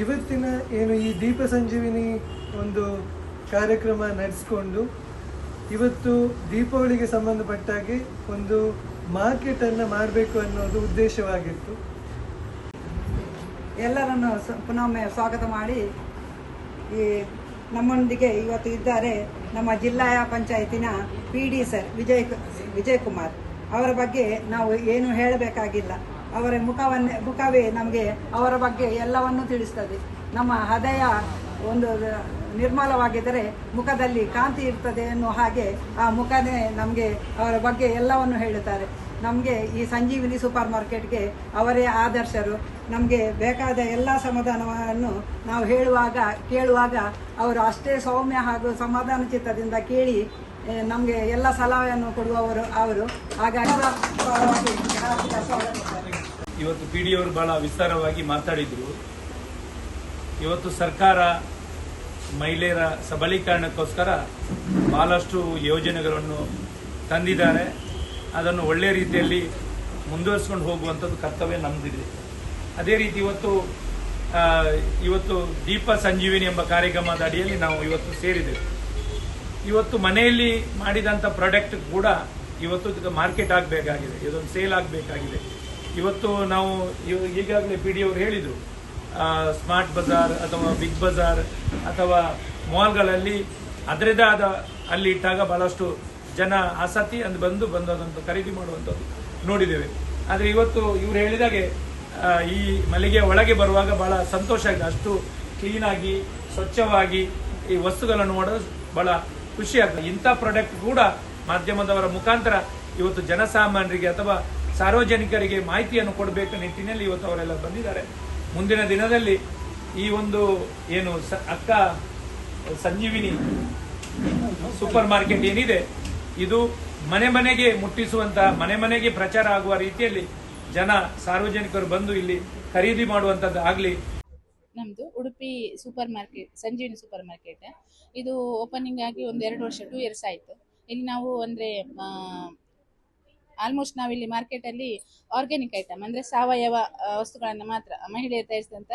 ಇವತ್ತಿನ ಏನು ಈ ದೀಪ ಸಂಜೀವಿನಿ ಒಂದು ಕಾರ್ಯಕ್ರಮ ನಡೆಸ್ಕೊಂಡು ಇವತ್ತು ದೀಪಾವಳಿಗೆ ಸಂಬಂಧಪಟ್ಟಾಗೆ ಒಂದು ಮಾರ್ಕೆಟನ್ನು ಮಾಡಬೇಕು ಅನ್ನೋದು ಉದ್ದೇಶವಾಗಿತ್ತು. ಎಲ್ಲರನ್ನು ಪುನೊಮ್ಮೆ ಸ್ವಾಗತ ಮಾಡಿ ಈ ನಮ್ಮೊಂದಿಗೆ ಇವತ್ತು ಇದ್ದಾರೆ ನಮ್ಮ ಜಿಲ್ಲಾ ಪಂಚಾಯತಿನ P D sir Vijay Vijay Kumar ಅವರ ಬಗ್ಗೆ ನಾವು ಏನು ಹೇಳಬೇಕಾಗಿಲ್ಲ. ಅವರ ಮುಖವನ್ನೇ ಮುಖವೇ ನಮಗೆ ಅವರ ಬಗ್ಗೆ ಎಲ್ಲವನ್ನೂ ತಿಳಿಸ್ತದೆ. ನಮ್ಮ ಹೃದಯ ಒಂದು ನಿರ್ಮಲವಾಗಿದ್ದರೆ ಮುಖದಲ್ಲಿ ಕಾಂತಿ ಇರ್ತದೆ ಎನ್ನುವ ಹಾಗೆ ಆ ಮುಖನೇ ನಮಗೆ ಅವರ ಬಗ್ಗೆ ಎಲ್ಲವನ್ನು ಹೇಳುತ್ತಾರೆ. ನಮಗೆ ಈ ಸಂಜೀವಿನಿ ಸೂಪರ್ ಮಾರ್ಕೆಟ್ಗೆ ಅವರೇ ಆದರ್ಶರು. ನಮಗೆ ಬೇಕಾದ ಎಲ್ಲ ಸಮಾಧಾನವನ್ನು ನಾವು ಹೇಳುವಾಗ, ಕೇಳುವಾಗ ಅವರು ಅಷ್ಟೇ ಸೌಮ್ಯ ಹಾಗೂ ಸಮಾಧಾನ ಚಿತ್ತದಿಂದ ಕೇಳಿ ನಮಗೆ ಎಲ್ಲ ಸಲಹೆಯನ್ನು ಕೊಡುವವರು ಅವರು. ಹಾಗಾಗಿ. ಇವತ್ತು ಪಿ ಡಿ ಅವರು ಬಹಳ ವಿಸ್ತಾರವಾಗಿ ಮಾತಾಡಿದರು. ಇವತ್ತು ಸರ್ಕಾರ ಮಹಿಳೆಯರ ಸಬಲೀಕರಣಕ್ಕೋಸ್ಕರ ಬಹಳಷ್ಟು ಯೋಜನೆಗಳನ್ನು ತಂದಿದ್ದಾರೆ. ಅದನ್ನು ಒಳ್ಳೆಯ ರೀತಿಯಲ್ಲಿ ಮುಂದುವರಿಸ್ಕೊಂಡು ಹೋಗುವಂಥದ್ದು ಕರ್ತವ್ಯ ನಮ್ಮದಿದೆ ಅದೇ ರೀತಿ ಇವತ್ತು ಇವತ್ತು ದೀಪ ಸಂಜೀವಿನಿ ಎಂಬ ಕಾರ್ಯಕ್ರಮದ ಅಡಿಯಲ್ಲಿ ನಾವು ಇವತ್ತು ಸೇರಿದ್ದೇವೆ. ಇವತ್ತು ಮನೆಯಲ್ಲಿ ಮಾಡಿದಂಥ ಪ್ರಾಡಕ್ಟ್ ಕೂಡ ಇವತ್ತು ಮಾರ್ಕೆಟ್ ಆಗಬೇಕಾಗಿದೆ, ಇದೊಂದು ಸೇಲ್ ಆಗಬೇಕಾಗಿದೆ. ಇವತ್ತು ನಾವು ಈಗಾಗಲೇ ಪಿ ಡಿ ಅವರು ಹೇಳಿದರು ಸ್ಮಾರ್ಟ್ ಬಜಾರ್ ಅಥವಾ ಬಿಗ್ ಬಜಾರ್ ಅಥವಾ ಮಾಲ್ಗಳಲ್ಲಿ ಅದರದೇ ಆದ ಅಲ್ಲಿ ಇಟ್ಟಾಗ ಬಹಳಷ್ಟು ಜನ ಆಸಕ್ತಿ ಅಂದು ಬಂದು ಬಂದು ಅದನ್ನು ಖರೀದಿ ಮಾಡುವಂಥದ್ದು ನೋಡಿದ್ದೇವೆ. ಆದರೆ ಇವತ್ತು ಇವರು ಹೇಳಿದಾಗೆ ಈ ಮಳಿಗೆಯ ಒಳಗೆ ಬರುವಾಗ ಬಹಳ ಸಂತೋಷ ಆಗಿದೆ. ಅಷ್ಟು ಕ್ಲೀನಾಗಿ ಸ್ವಚ್ಛವಾಗಿ ಈ ವಸ್ತುಗಳನ್ನು ನೋಡೋದು ಬಹಳ ಖುಷಿ ಆಗ್ತದೆ. ಇಂಥ ಪ್ರಾಡಕ್ಟ್ ಕೂಡ ಮಾಧ್ಯಮದವರ ಮುಖಾಂತರ ಇವತ್ತು ಜನಸಾಮಾನ್ಯರಿಗೆ ಅಥವಾ ಸಾರ್ವಜನಿಕರಿಗೆ ಮಾಹಿತಿಯನ್ನು ಕೊಡಬೇಕು ನಿಟ್ಟಿನಲ್ಲಿ ಇವತ್ತು ಅವರೆಲ್ಲ ಬಂದಿದ್ದಾರೆ. ಮುಂದಿನ ದಿನದಲ್ಲಿ ಈ ಒಂದು ಏನು ಅಕ್ಕ ಸಂಜೀವಿನಿ ಸೂಪರ್ ಮಾರ್ಕೆಟ್ ಏನಿದೆ, ಇದು ಮನೆ ಮನೆಗೆ ಮುಟ್ಟಿಸುವಂತಹ, ಮನೆ ಮನೆಗೆ ಪ್ರಚಾರ ಆಗುವ ರೀತಿಯಲ್ಲಿ ಜನ ಸಾರ್ವಜನಿಕರು ಬಂದು ಇಲ್ಲಿ ಖರೀದಿ ಮಾಡುವಂತದ್ದು ಆಗ್ಲಿ. ನಮ್ಮದು Udupi super market Sanjeevini super market ಇದು ಓಪನಿಂಗ್ ಆಗಿ ಒಂದು ಎರಡು ವರ್ಷ ಟೂ ಇಯರ್ಸ್ ಆಯಿತು. ಇಲ್ಲಿ ನಾವು ಅಂದರೆ ಆಲ್ಮೋಸ್ಟ್ ನಾವಿಲ್ಲಿ ಮಾರ್ಕೆಟಲ್ಲಿ ಆರ್ಗ್ಯಾನಿಕ್ ಐಟಮ್ ಅಂದರೆ ಸಾವಯವ ವಸ್ತುಗಳನ್ನು ಮಾತ್ರ ಮಹಿಳೆಯರು ತಯಾರಿಸಿದಂಥ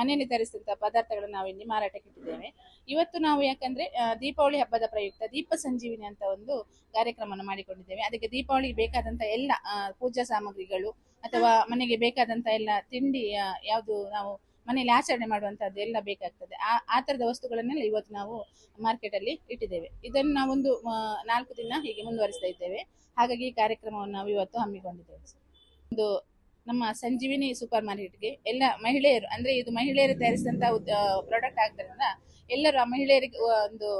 ಮನೆಯಲ್ಲಿ ತಯಾರಿಸಿದಂಥ ಪದಾರ್ಥಗಳನ್ನು ನಾವಿಲ್ಲಿ ಮಾರಾಟಕ್ಕೆ ಇಟ್ಟಿದ್ದೇವೆ. ಇವತ್ತು ನಾವು ಯಾಕಂದರೆ ದೀಪಾವಳಿ ಹಬ್ಬದ ಪ್ರಯುಕ್ತ ದೀಪ ಸಂಜೀವಿನಿ ಅಂತ ಒಂದು ಕಾರ್ಯಕ್ರಮವನ್ನು ಮಾಡಿಕೊಂಡಿದ್ದೇವೆ. ಅದಕ್ಕೆ ದೀಪಾವಳಿಗೆ ಬೇಕಾದಂಥ ಎಲ್ಲ ಪೂಜಾ ಸಾಮಗ್ರಿಗಳು ಅಥವಾ ಮನೆಗೆ ಬೇಕಾದಂಥ ಎಲ್ಲ ತಿಂಡಿ ಯಾವುದು ನಾವು ಮನೆಯಲ್ಲಿ ಆಚರಣೆ ಮಾಡುವಂಥದ್ದು ಎಲ್ಲ ಬೇಕಾಗ್ತದೆ. ಆ ಆ ತರದ ವಸ್ತುಗಳನ್ನೆಲ್ಲ ಇವತ್ತು ನಾವು ಮಾರ್ಕೆಟ್ ಅಲ್ಲಿ ಇಟ್ಟಿದ್ದೇವೆ. ಇದನ್ನು ನಾವೊಂದು ನಾಲ್ಕು ದಿನ ಹೀಗೆ ಮುಂದುವರಿಸ್ತಾ ಇದ್ದೇವೆ. ಹಾಗಾಗಿ ಈ ಕಾರ್ಯಕ್ರಮವನ್ನು ನಾವು ಇವತ್ತು ಹಮ್ಮಿಕೊಂಡಿದ್ದೇವೆ. ಒಂದು ನಮ್ಮ ಸಂಜೀವಿನಿ ಸೂಪರ್ ಮಾರ್ಕೆಟ್ಗೆ ಎಲ್ಲ ಮಹಿಳೆಯರು, ಅಂದ್ರೆ ಇದು ಮಹಿಳೆಯರು ತಯಾರಿಸಿದಂತಹ ಪ್ರಾಡಕ್ಟ್ ಆದ್ದರಿಂದ ಎಲ್ಲರೂ ಆ ಮಹಿಳೆಯರಿಗೆ ಒಂದು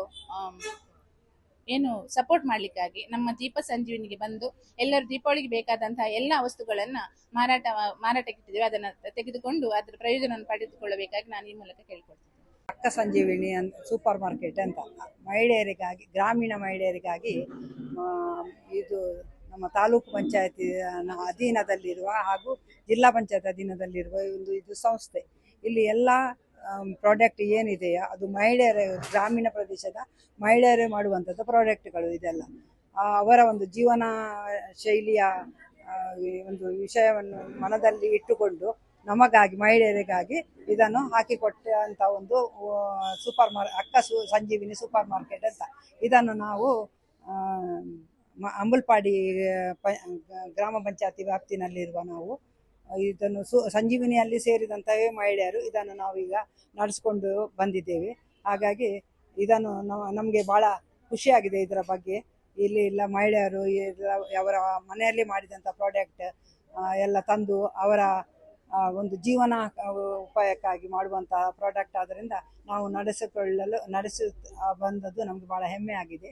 ಏನು ಸಪೋರ್ಟ್ ಮಾಡಲಿಕ್ಕಾಗಿ ನಮ್ಮ ದೀಪ ಸಂಜೀವಿನಿಗೆ ಬಂದು ಎಲ್ಲರೂ ದೀಪಾವಳಿಗೆ ಬೇಕಾದಂತಹ ಎಲ್ಲ ವಸ್ತುಗಳನ್ನು ಮಾರಾಟ ಮಾರಾಟಕ್ಕೆ ಇಟ್ಟಿದ್ದೇವೆ. ಅದನ್ನ ತೆಗೆದುಕೊಂಡು ಅದರ ಪ್ರಯೋಜನವನ್ನು ಪಡೆದುಕೊಳ್ಳಬೇಕಾಗಿ ನಾನು ಈ ಮೂಲಕ ಕೇಳ್ಕೊಳ್ತೇನೆ. ಅಕ್ಕ ಸಂಜೀವಿನಿ ಅಂತ ಸೂಪರ್ ಮಾರ್ಕೆಟ್ ಅಂತ. ಮಹಿಳೆಯರಿಗಾಗಿ, ಗ್ರಾಮೀಣ ಮಹಿಳೆಯರಿಗಾಗಿ ಇದು ನಮ್ಮ ತಾಲೂಕು ಪಂಚಾಯತಿ ಅಧೀನದಲ್ಲಿರುವ ಹಾಗೂ ಜಿಲ್ಲಾ ಪಂಚಾಯತ್ ಅಧೀನದಲ್ಲಿರುವ ಒಂದು ಇದು ಸಂಸ್ಥೆ. ಇಲ್ಲಿ ಎಲ್ಲ ಪ್ರಾಡಕ್ಟ್ ಏನಿದೆಯಾ, ಅದು ಮಹಿಳೆಯರ, ಗ್ರಾಮೀಣ ಪ್ರದೇಶದ ಮಹಿಳೆಯರೇ ಮಾಡುವಂಥದ್ದು ಪ್ರಾಡಕ್ಟ್ಗಳು ಇದೆಲ್ಲ. ಅವರ ಒಂದು ಜೀವನ ಶೈಲಿಯ ಒಂದು ವಿಷಯವನ್ನು ಮನದಲ್ಲಿ ಇಟ್ಟುಕೊಂಡು ನಮಗಾಗಿ, ಮಹಿಳೆಯರಿಗಾಗಿ ಇದನ್ನು ಹಾಕಿಕೊಟ್ಟಂತ ಒಂದು ಸೂಪರ್ ಮಾರ್ ಅಕ್ಕ ಸು, ಸಂಜೀವಿನಿ ಸೂಪರ್ ಮಾರ್ಕೆಟ್ ಅಂತ ಇದನ್ನು ನಾವು ಅಂಬಲ್ಪಾಡಿ ಗ್ರಾಮ ಪಂಚಾಯತಿ ವ್ಯಾಪ್ತಿನಲ್ಲಿರುವ ನಾವು ಇದನ್ನು ಸು, ಸಂಜೀವಿನಿಯಲ್ಲಿ ಸೇರಿದಂಥವೇ ಮಹಿಳೆಯರು ಇದನ್ನು ನಾವೀಗ ನಡೆಸ್ಕೊಂಡು ಬಂದಿದ್ದೇವೆ. ಹಾಗಾಗಿ ಇದನ್ನು ನಮಗೆ ಭಾಳ ಖುಷಿಯಾಗಿದೆ ಇದರ ಬಗ್ಗೆ. ಇಲ್ಲಿ ಇಲ್ಲ ಮಹಿಳೆಯರು, ಎಲ್ಲ ಅವರ ಮನೆಯಲ್ಲಿ ಮಾಡಿದಂಥ ಪ್ರಾಡಕ್ಟ್ ಎಲ್ಲ ತಂದು ಅವರ ಒಂದು ಜೀವನ ಉಪಾಯಕ್ಕಾಗಿ ಮಾಡುವಂತಹ ಪ್ರಾಡಕ್ಟ್ ಆದ್ದರಿಂದ ನಾವು ನಡೆಸಿಕೊಳ್ಳಲು, ನಡೆಸ ಬಂದದ್ದು ನಮಗೆ ಭಾಳ ಹೆಮ್ಮೆ ಆಗಿದೆ